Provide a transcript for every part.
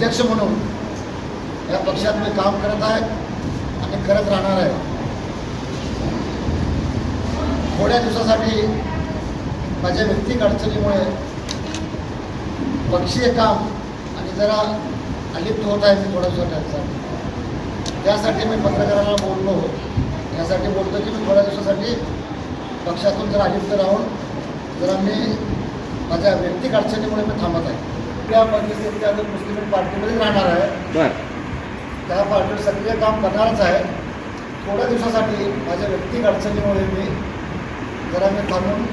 अध्यक्ष म्हणून या पक्षात मी काम करत आहे आणि करत राहणार आहे. थोड्या दिवसासाठी माझ्या व्यक्तिक अडचणीमुळे पक्षीय काम आणि जरा अलिप्त होत आहे मी थोड्या दिवसासाठी. त्यासाठी मी पत्रकारांना बोललो. यासाठी बोलतो की मी थोड्या दिवसासाठी पक्षातून जरा अलिप्त राहून जरा मी माझ्या व्यक्तिक अडचणीमुळे मी थांबत आहे. त्या परिस्थितीत अजून मुस्लिम पार्टीमध्ये राहणार आहे. बर. त्या पार्टीवर सक्रिय काम करणारच आहे. थोड्या दिवसासाठी माझ्या व्यक्तिक अडचणीमुळे मी जरा मी थांबून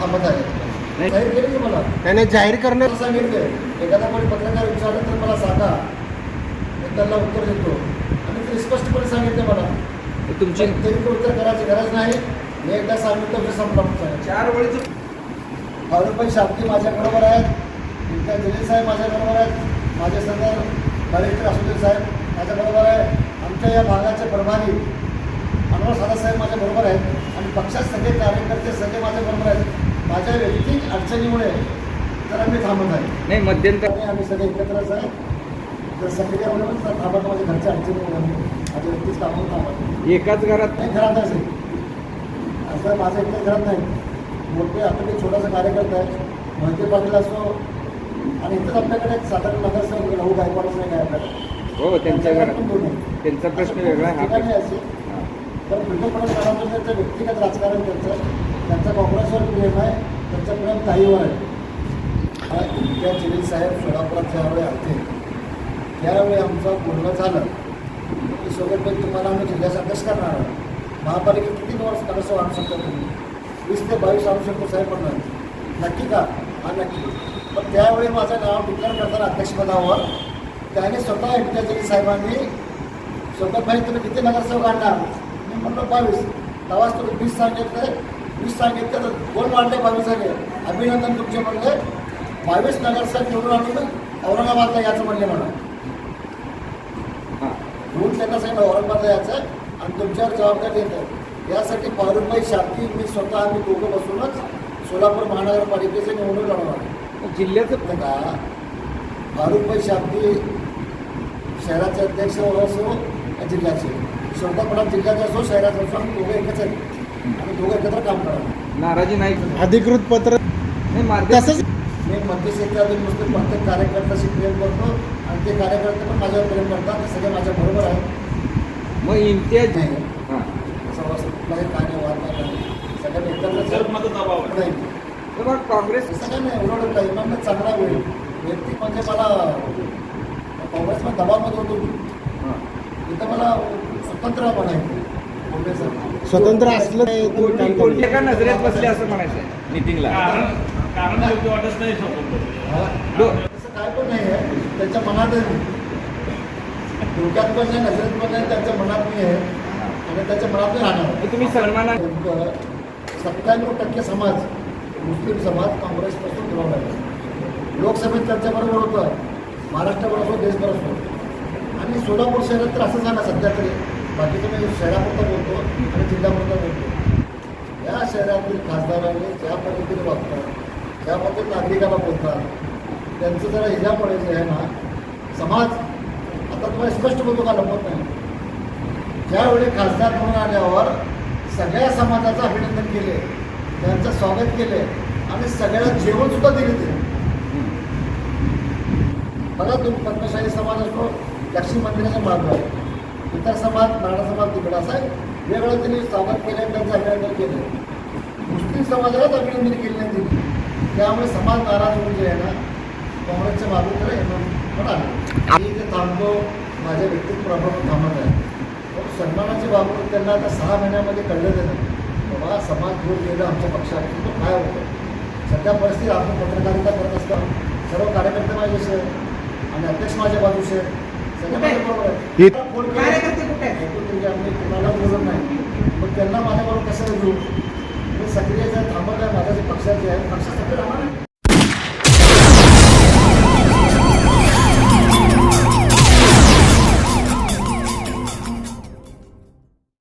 थांबत आहे. जाहीर केली की मला? त्याने जाहीर करणं सांगितले एखादा कोणी पत्रकार विचारलं तर मला सांगा. मी त्याला उत्तर देतो. आणि ते स्पष्टपणे सांगितले मला. तुमची तरी उत्तर करायची गरज नाही. मी एकदा सांगितलं तर संपला आहे चार वेळेच फारुखभाई शाब्दी माझ्याबरोबर आहेत इम्तियाज जलील साहेब माझ्याबरोबर आहेत. माझे सदर बॅरिस्टर असुद्दीन साहेब माझ्याबरोबर आहे. आमच्या या भागाचे प्रभारी अनवर सादा साहेब माझ्याबरोबर आहेत. आणि पक्षात सगळे कार्यकर्ते सगळे माझ्याबरोबर आहेत. माझ्या व्यक्तिक अडचणीमुळे जरा मी थांबत आहे. नाही मध्यंतर आम्ही सगळे एकत्रच आहे. तर सक्रिय होऊन थांबत माझ्या घरच्या अडचणीमुळे माझ्या व्यक्तीच कामावर थांबत एकाच घरात नाही घरात आहे असं माझं एकटं घरात नाही. मोठे आपण एक छोटासा कार्यकर्ता आहे. मोहिते पाटील असो आणि इतर आपल्याकडे साधारण नगरसेवक नाही आपल्याकडे. हो त्यांच्या घरात. पण दोन आहे. त्यांचा प्रश्न वेगळा आहे, हा ठिकाणी तर त्यांचं व्यक्तिगत राजकारण त्यांचं. त्यांचं काँग्रेसवर प्रेम आहे त्यांचं प्रेम ताईवर आहे. हा जलील साहेब सोलापुरात ज्यावेळी त्यावेळी आमचं बोलणं झालं. की सोबत तुम्हाला आम्ही जिल्ह्याचा अध्यक्ष करणार आहोत. महापालिकेत किती वर्ष कसं आणू शकता तुम्ही? वीस ते बावीस आणू शकतो साहेब पण नक्की का? हा नक्की. पण त्यावेळी माझं नाव डिक्लेअर करताना अध्यक्षपदावर त्याने स्वतः जलील साहेबांनी सोबत भाई तुम्ही किती नगरसेवक आणणार. मी म्हणलो बावीस. तेव्हाच तुम्ही वीस सांगितलं. वीस सांगितलं तर दोन वाढले बावीस झाले. अभिनंदन तुमचे म्हणले. बावीस नगरसेवक निवडून आणून औरंगाबादला याचं म्हणले म्हणा हा. म्हणून त्यांना सांगितलं औरंगाबादला यायचं आणि तुमच्यावर जबाबदारी येतं. यासाठी फारुखभाई शाब्दी मी स्वतः आम्ही दोघं बसूनच सोलापूर महानगरपालिकेचे निवडणूक लढवणार. जिल्ह्याचं नाही का फारुखभाई शाब्दी शहराचे अध्यक्ष असो जिल्ह्याचे? स्वतःपणा जिल्ह्याचे असो शहराचे असो आम्ही दोघं एकच आहेत. आणि दोघं एकत्र काम करणार. नाराजी नाही अधिकृत पत्र नाही मार्ग मी मध्यक्षेत्रातील नुसते प्रत्येक कार्यकर्त्याशी प्रेम करतो आणि ते कार्यकर्ते पण माझ्यावर प्रेम करतात. ते सगळे माझ्या बरोबर आहेत. मग इम्तियाज नाही. हा. असं असं कुठलाही काय नाही वाद नाही. सगळ्यांनी एकत्र नाही. मग काँग्रेस सगळ्यांना एवढं काही चांगला होईल व्यक्ती म्हणजे मला काँग्रेसमध्ये दबावमध्ये होतो. मी. हा. इथं मला स्वतंत्र बनायचं बोलण्याचं स्वतंत्र असलं कोणत्या का नजरेत बसले असं म्हणायचं मिटिंगला कारण वाटत नाही असं काय पण नाही आहे. त्यांच्या मनात डोक्यात पण नाही नजरेत पण नाही त्यांच्या मनात मी आहे. आणि त्यांच्या मनात राहणार. तुम्ही सन्माना सत्त्याण्णव टक्के समाज मुस्लिम समाज काँग्रेसपासून दुरावला आहे. लोकसभेत त्यांच्याबरोबर होतं महाराष्ट्राबरोबर असो देशभर असो. आणि सोलापूर शहरात तर असं झालं सध्या तरी. बाकीचं मी शहरापुरता बोलतो आणि जिल्ह्यापुरता बोलतो. या शहरातील खासदारांनी ज्या पद्धतीने वागतात ज्या पद्धतीने नागरिकाला बोलतात त्यांचं जरा हिजा पडायचं आहे ना समाज आता तुम्हाला स्पष्ट बोलतो का लपत नाही? ज्यावेळी खासदार म्हणून आल्यावर सगळ्या समाजाचं अभिनंदन केले. त्यांचं स्वागत केले आणि सगळ्याला जेवण सुद्धा दिले ते बघा तुम्ही पद्मशाही समाज असतो लक्ष्मी मंदिराच्या मार्ग आहे. इतर समाज मराठा समाज तिकडे असं आहे. वेगळं त्यांनी स्वागत केलं आणि त्यांचं अभिनंदन केलं मुस्लिम समाजालाच अभिनंदन केले नाही त्यामुळे समाज नाराज होऊन जे आहे ना. काँग्रेसच्या मागूकडे म्हणाले मी इथे थांबतो माझ्या व्यक्तिगत प्रभाव थांबत आहे. पण सन्मानाची बाबत त्यांना आता सहा महिन्यामध्ये कळलं जातं बाबा समाज दूर गेलं आमच्या पक्षात तर काय होतं? सध्या परिस्थिती आपण पत्रकारिता करत असताना सर्व कार्यकर्ते माझ्याशी आहेत. आणि अध्यक्ष माझ्या बाजूचे हे- फोन केला. म्हणजे आम्ही कुणाला बोलत नाही. मग त्यांना माझ्याबरोबर कसं घेऊ मी सक्रिय जे थांबत आहे माझ्या जे पक्षाचे आहे पक्ष सक्रिय राहणार